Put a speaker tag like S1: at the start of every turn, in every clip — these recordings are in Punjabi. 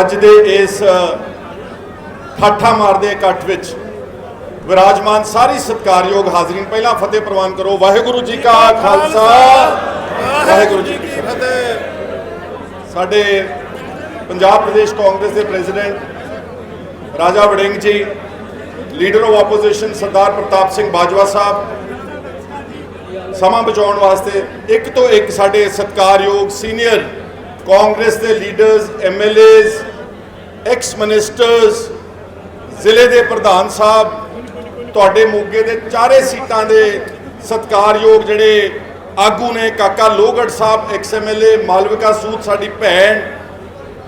S1: ਅੱਜ ਦੇ ਇਸ ਠਾਠਾ ਮਾਰਦੇ ਇਕੱਠ ਵਿੱਚ ਵਿਰਾਜਮਾਨ ਸਾਰੀ ਸਤਿਕਾਰਯੋਗ ਹਾਜ਼ਰੀਨ ਪਹਿਲਾਂ ਫਤਿਹ ਪ੍ਰਵਾਨ ਕਰੋ। ਵਾਹਿਗੁਰੂ ਜੀ ਕਾ ਖਾਲਸਾ। ਵਾਹਿਗੁਰੂ ਜੀ ਕੀ ਫਤਿਹ। ਸਾਡੇ ਪੰਜਾਬ ਪ੍ਰਦੇਸ਼ ਕਾਂਗਰਸ ਦੇ president Raja Warring ji leader of opposition Sardar Partap Singh Bajwa Sahib ਸਮਾਂ ਬਚਾਉਣ ਵਾਸਤੇ ਇੱਕ ਤੋਂ ਇੱਕ ਸਾਡੇ ਸਤਿਕਾਰਯੋਗ ਸੀਨੀਅਰ ਕਾਂਗਰਸ ਦੇ ਲੀਡਰਸ ਐਮਐਲਏਜ਼ ਐਕਸ ਮਿਨਿਸਟਰਸ ਜ਼ਿਲ੍ਹੇ ਦੇ ਪ੍ਰਧਾਨ ਸਾਹਿਬ, ਤੁਹਾਡੇ ਮੋਗੇ ਦੇ ਚਾਰੇ ਸੀਟਾਂ ਦੇ ਸਤਿਕਾਰਯੋਗ ਜਿਹੜੇ ਆਗੂ ਨੇ, ਕਾਕਾ ਲੋਹਗੜ ਸਾਹਿਬ ਐਕਸ ਐਮਐਲਏ ਮਾਲਵਿਕਾ ਸੂਦ, ਸਾਡੀ ਭੈਣ,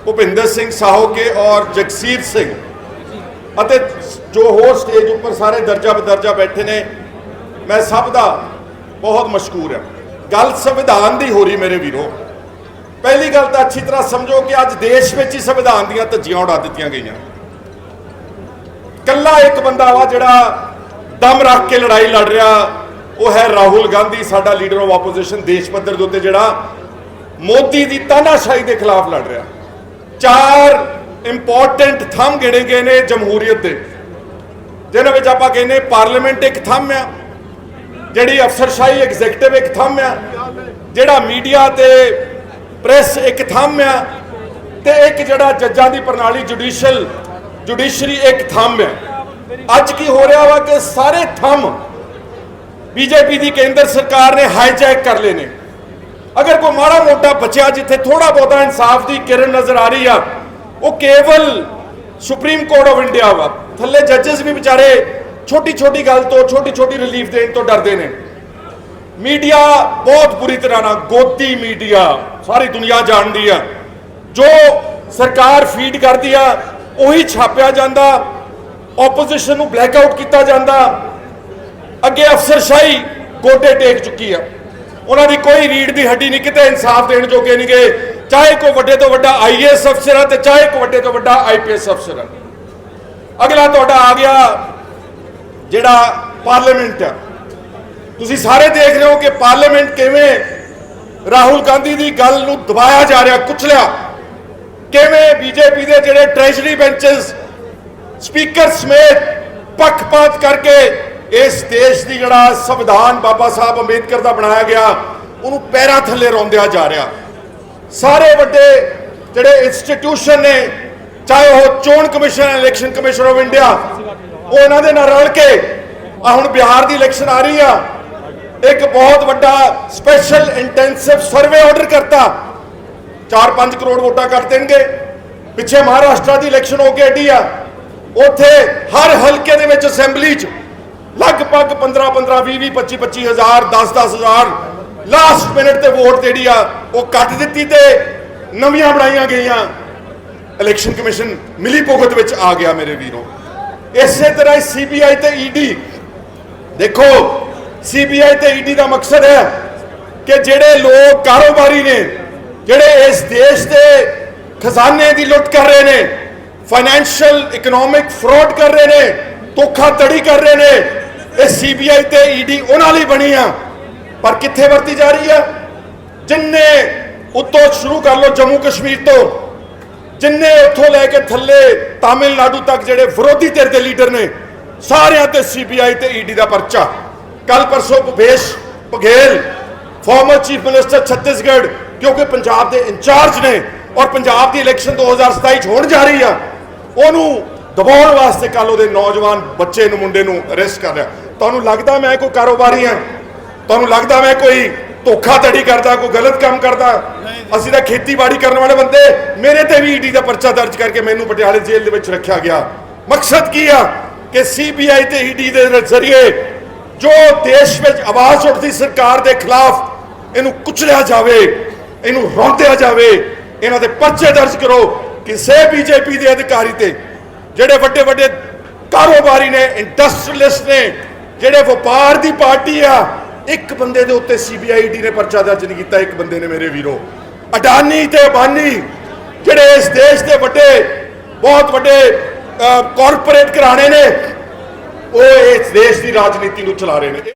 S1: ਭੁਪਿੰਦਰ ਸਿੰਘ ਸਾਹੋਕੇ ਔਰ ਜਗਸੀਰ ਸਿੰਘ। ਅਤੇ ਜੋ ਹੋਰ ਸਟੇਜ ਉੱਪਰ ਸਾਰੇ ਦਰਜਾ ਬਦਰਜਾ ਬੈਠੇ ਨੇ, ਮੈਂ ਸਭ ਦਾ ਬਹੁਤ ਮਸ਼ਕੂਰ ਹਾਂ। ਗੱਲ ਸੰਵਿਧਾਨ ਦੀ ਹੋ ਰਹੀ ਮੇਰੇ ਵੀਰੋ। ਪਹਿਲੀ ਗੱਲ ਤਾਂ ਅੱਛੀ ਤਰ੍ਹਾਂ ਸਮਝੋ ਕਿ ਅੱਜ ਦੇਸ਼ ਵਿੱਚ ਹੀ ਸੰਵਿਧਾਨ ਦੀਆਂ ਧੱਜੀਆਂ ਉਡਾ ਦਿੱਤੀਆਂ ਗਈਆਂ। ਕੱਲਾ ਇੱਕ ਬੰਦਾ ਵਾ ਜਿਹੜਾ ਦਮ ਰੱਖ ਕੇ ਲੜਾਈ ਲੜ ਰਿਹਾ, ਉਹ ਹੈ ਰਾਹੁਲ ਗਾਂਧੀ, ਸਾਡਾ ਲੀਡਰ ਆਫ ਆਪੋਜੀਸ਼ਨ ਦੇਸ਼ ਪੱਧਰ ਦੇ ਉੱਤੇ ਜਿਹੜਾ ਮੋਦੀ ਦੀ ਤਾਨਾਸ਼ਾਹੀ ਦੇ ਖਿਲਾਫ ਲੜ ਰਿਹਾ। ਚਾਰ ਇੰਪੋਰਟੈਂਟ ਥੰਮ ਗਿਣੇ ਗਏ ਨੇ ਜਮਹੂਰੀਅਤ ਦੇ, ਜਿਹਨਾਂ ਵਿੱਚ ਆਪਾਂ ਕਹਿੰਦੇ ਪਾਰਲੀਮੈਂਟ ਇੱਕ ਥੰਮ ਆ, ਜਿਹੜੀ ਅਫਸਰਸ਼ਾਹੀ ਐਗਜ਼ੈਕਟਿਵ ਇੱਕ ਥੰਮ ਆ, ਜਿਹੜਾ ਮੀਡੀਆ ਤੇ ਪ੍ਰੈਸ ਇੱਕ ਥੰਮ ਆ ਤੇ ਇੱਕ ਜਿਹੜਾ ਜੱਜਾਂ ਦੀ ਪ੍ਰਣਾਲੀ ਜੁਡੀਸ਼ੀਅਲ, ਜੁਡੀਸ਼ਰੀ ਇੱਕ ਥੰਮ ਆ। ਅੱਜ ਕੀ ਹੋ ਰਿਹਾ ਵਾ ਕਿ ਸਾਰੇ ਥੰਮ ਬੀਜੇਪੀ ਦੀ ਕੇਂਦਰ ਸਰਕਾਰ ਨੇ ਹਾਈਜੈਕ ਕਰ ਲਏ ਨੇ। ਅਗਰ ਕੋਈ ਮਾੜਾ ਮੋਟਾ ਬਚਿਆ ਜਿੱਥੇ ਥੋੜਾ ਬਹੁਤਾ ਇਨਸਾਫ ਦੀ ਕਿਰਨ ਨਜ਼ਰ ਆ ਰਹੀ ਆ, ਉਹ ਕੇਵਲ ਸੁਪਰੀਮ ਕੋਰਟ ਆਫ ਇੰਡੀਆ ਵਾ। ਥੱਲੇ ਜੱਜਸ ਵੀ ਵਿਚਾਰੇ ਛੋਟੀ ਛੋਟੀ ਗੱਲ ਤੋਂ ਛੋਟੀ ਛੋਟੀ ਰਿਲੀਫ ਦੇਣ ਤੋਂ ਡਰਦੇ ਨੇ। ਮੀਡੀਆ ਬਹੁਤ ਬੁਰੀ ਤਰ੍ਹਾਂ ਨਾਲ ਗੋਦੀ ਮੀਡੀਆ ਸਾਰੀ ਦੁਨੀਆ ਜਾਣਦੀ ਆ। ਜੋ ਸਰਕਾਰ ਫੀਡ ਕਰਦੀ ਆ, ਉਹੀ ਛਾਪਿਆ ਜਾਂਦਾ ਆਪੋਜੀਸ਼ਨ ਨੂੰ ਬਲੈਕ ਆਊਟ ਕੀਤਾ ਜਾਂਦਾ। ਅੱਗੇ ਅਫਸਰਸ਼ਾਹੀ ਗੋਡੇ ਟੇਕ ਚੁੱਕੀ ਆ। ਉਹਨਾਂ ਦੀ ਕੋਈ ਰੀੜ ਦੀ ਹੱਡੀ ਨਹੀਂ, ਕਿਤੇ ਇਨਸਾਫ ਦੇਣ ਜੋਗੇ ਨਹੀਂ ਗਏ। ਚਾਹੇ ਕੋਈ ਵੱਡੇ ਤੋਂ ਵੱਡਾ ਆਈਏਐਸ ਅਫਸਰ ਆ ਤੇ ਚਾਹੇ ਕੋਈ ਵੱਡੇ ਤੋਂ ਵੱਡਾ ਆਈਪੀਐਸ ਅਫਸਰ ਆ। ਅਗਲਾ ਤੁਹਾਡਾ ਆ ਗਿਆ ਜਿਹੜਾ ਪਾਰਲੀਮੈਂਟ ਆ। ਤੁਸੀਂ ਸਾਰੇ ਦੇਖ ਰਹੇ ਹੋ ਕਿ ਪਾਰਲੀਮੈਂਟ ਕਿਵੇਂ ਰਾਹੁਲ ਗਾਂਧੀ ਦੀ ਗੱਲ ਨੂੰ ਦਬਾਇਆ ਜਾ ਰਿਹਾ, ਕੁਚਲਿਆ। ਕਿਵੇਂ ਬੀਜੇਪੀ ਦੇ ਜਿਹੜੇ ਟ੍ਰੈਜਰੀ ਬੈਂਚਸ ਸਪੀਕਰ ਸਮੇਤ ਪੱਖਪਾਤ ਕਰਕੇ ਇਸ ਦੇਸ਼ ਦੀ ਜਿਹੜਾ ਸੰਵਿਧਾਨ ਬਾਬਾ ਸਾਹਿਬ ਅੰਬੇਦਕਰ ਦਾ ਬਣਾਇਆ ਗਿਆ, ਉਹਨੂੰ ਪੈਰਾਂ ਥੱਲੇ ਰੋਂਦਿਆ ਜਾ ਰਿਹਾ। ਸਾਰੇ ਵੱਡੇ ਜਿਹੜੇ ਇੰਸਟੀਟਿਊਸ਼ਨ ਨੇ, ਚਾਹੇ ਉਹ ਚੋਣ commission election commission of India ਉਹ ਇਹਨਾਂ ਦੇ ਨਾਲ ਰਲ ਕੇ ਆ ਹੁਣ ਬਿਹਾਰ ਦੀ ਇਲੈਕਸ਼ਨ ਆ ਰਹੀ ਆ ਇੱਕ ਬਹੁਤ ਵੱਡਾ ਸਪੈਸ਼ਲ ਇੰਟੈਂਸਿਵ ਸਰਵੇ ਆਰਡਰ ਕਰਤਾ। 4-5 ਕਰੋੜ ਵੋਟਾਂ ਕਰ ਦੇਣਗੇ। ਪਿੱਛੇ ਮਹਾਰਾਸ਼ਟਰ ਦੀ ਇਲੈਕਸ਼ਨ ਹੋ ਕੇ ਹਟੀ ਆ। ਉੱਥੇ ਹਰ ਹਲਕੇ ਦੇ ਵਿੱਚ ਅਸੈਂਬਲੀ 'ਚ ਲਗਭਗ 15 15 20 20 25 25 ਹਜ਼ਾਰ 10 10 ਹਜ਼ਾਰ ਲਾਸਟ ਮਿੰਟ ਤੇ ਵੋਟ ਜਿਹੜੀ ਆ, ਉਹ ਕੱਟ ਦਿੱਤੀ ਤੇ ਨਵੀਆਂ ਬਣਾਈਆਂ ਗਈਆਂ। ਇਲੈਕਸ਼ਨ ਕਮਿਸ਼ਨ ਮਿਲੀ ਭੁਗਤ ਵਿੱਚ ਆ ਗਿਆ ਮੇਰੇ ਵੀਰੋ। ਇਸੇ ਤਰ੍ਹਾਂ ਸੀਬੀਆਈ ਤੇ ਈਡੀ ਦੇਖੋ ਸੀਬੀਆਈ ਤੇ ਈਡੀ ਦਾ ਮਕਸਦ ਹੈ ਕਿ ਜਿਹੜੇ ਲੋਕ ਕਾਰੋਬਾਰੀ ਨੇ, ਜਿਹੜੇ ਇਸ ਦੇਸ਼ ਦੇ ਖਜ਼ਾਨੇ ਦੀ ਲੁੱਟ ਕਰ ਰਹੇ ਨੇ ਫਾਈਨੈਂਸ਼ੀਅਲ ਇਕਨੋਮਿਕ ਫਰਾਡ ਕਰ ਰਹੇ ਨੇ, ਧੋਖਾਧੜੀ ਕਰ ਰਹੇ ਨੇ, ਇਹ ਸੀਬੀਆਈ ਤੇ ਈਡੀ ਉਹਨਾਂ ਲਈ ਬਣੀ ਆ। ਪਰ ਕਿੱਥੇ ਵਰਤੀ ਜਾ ਰਹੀ ਆ? ਜਿੰਨੇ ਉੱਤੋਂ ਸ਼ੁਰੂ ਕਰ ਲਓ ਜੰਮੂ ਕਸ਼ਮੀਰ ਤੋਂ, ਜਿੰਨੇ ਉੱਥੋਂ ਲੈ ਕੇ ਥੱਲੇ ਤਾਮਿਲਨਾਡੂ ਤੱਕ ਜਿਹੜੇ ਵਿਰੋਧੀ ਧਿਰ ਦੇ ਲੀਡਰ ਨੇ, ਸਾਰਿਆਂ ਤੇ ਸੀਬੀਆਈ ਤੇ ਈਡੀ ਦਾ ਪਰਚਾ। ਕੱਲ ਪਰਸੋਂ Bhupesh Baghel former chief minister Chhattisgarh, ਕਿਉਂਕਿ ਪੰਜਾਬ ਦੇ ਇੰਚਾਰਜ ਨੇ ਔਰ ਪੰਜਾਬ ਦੀ ਇਲੈਕਸ਼ਨ 2027 ਚ ਹੋਣ ਜਾ ਰਹੀ ਆ, ਉਹਨੂੰ ਦਬਾਉਣ ਵਾਸਤੇ ਕੱਲ ਉਹਦੇ ਨੌਜਵਾਨ ਬੱਚੇ ਨੂੰ, ਮੁੰਡੇ ਨੂੰ ਅਰੈਸਟ ਕਰ ਲਿਆ। ਤੁਹਾਨੂੰ ਲੱਗਦਾ ਮੈਂ ਕੋਈ ਕਾਰੋਬਾਰੀ ਆ? ਤੁਹਾਨੂੰ ਲੱਗਦਾ ਮੈਂ ਕੋਈ ਧੋਖਾਧੜੀ ਕਰਦਾ, ਕੋਈ ਗਲਤ ਕੰਮ ਕਰਦਾ? ਅਸੀਂ ਤਾਂ ਖੇਤੀਬਾੜੀ ਕਰਨ ਵਾਲੇ ਬੰਦੇ। ਮੇਰੇ ਤੇ ਵੀ ਈਡੀ ਦਾ ਪਰਚਾ ਦਰਜ ਕਰਕੇ ਮੈਨੂੰ ਪਟਿਆਲੇ ਜੇਲ੍ਹ ਦੇ ਵਿੱਚ ਰੱਖਿਆ ਗਿਆ। ਮਕਸਦ ਕੀ ਆ? ਕਿ ਸੀਬੀਆਈ ਤੇ ਈਡੀ ਦੇ ਜ਼ਰੀਏ ਜੋ ਦੇਸ਼ ਵਿੱਚ ਆਵਾਜ਼ ਉੱਠਦੀ ਸਰਕਾਰ ਦੇ ਖਿਲਾਫ ਇਹਨੂੰ ਕੁਚਲਿਆ ਜਾਵੇ, ਇਹਨੂੰ ਰੋਂਦਿਆ ਜਾਵੇ, ਇਹਨਾਂ ਦੇ ਪਰਚੇ ਦਰਜ ਕਰੋ, ਕਿਸੇ ਬੀਜੇਪੀ ਦੇ ਅਧਿਕਾਰੀ ਤੇ, ਜਿਹੜੇ ਵੱਡੇ ਵੱਡੇ ਕਾਰੋਬਾਰੀ ਨੇ ਇੰਡਸਟਰੀਅਲਿਸਟ ਨੇ, ਜਿਹੜੇ ਵਪਾਰ ਦੀ ਪਾਰਟੀ ਆ, ਇੱਕ ਬੰਦੇ ਦੇ ਉੱਤੇ ਸੀਬੀਆਈਡੀ ਨੇ ਪਰਚਾ ਦਰਜ ਨਹੀਂ ਕੀਤਾ, ਇੱਕ ਬੰਦੇ ਨੇ ਮੇਰੇ ਵੀਰੋ। ਅਡਾਨੀ ਤੇ ਅਬਾਨੀ, ਜਿਹੜੇ ਇਸ ਦੇਸ਼ ਦੇ ਵੱਡੇ, ਬਹੁਤ ਵੱਡੇ ਕਾਰਪੋਰੇਟ ਘਰਾਣੇ ਨੇ ਉਹ ਇਸ ਦੇਸ਼ ਦੀ ਰਾਜਨੀਤੀ ਨੂੰ ਚਲਾ ਰਹੇ ਨੇ।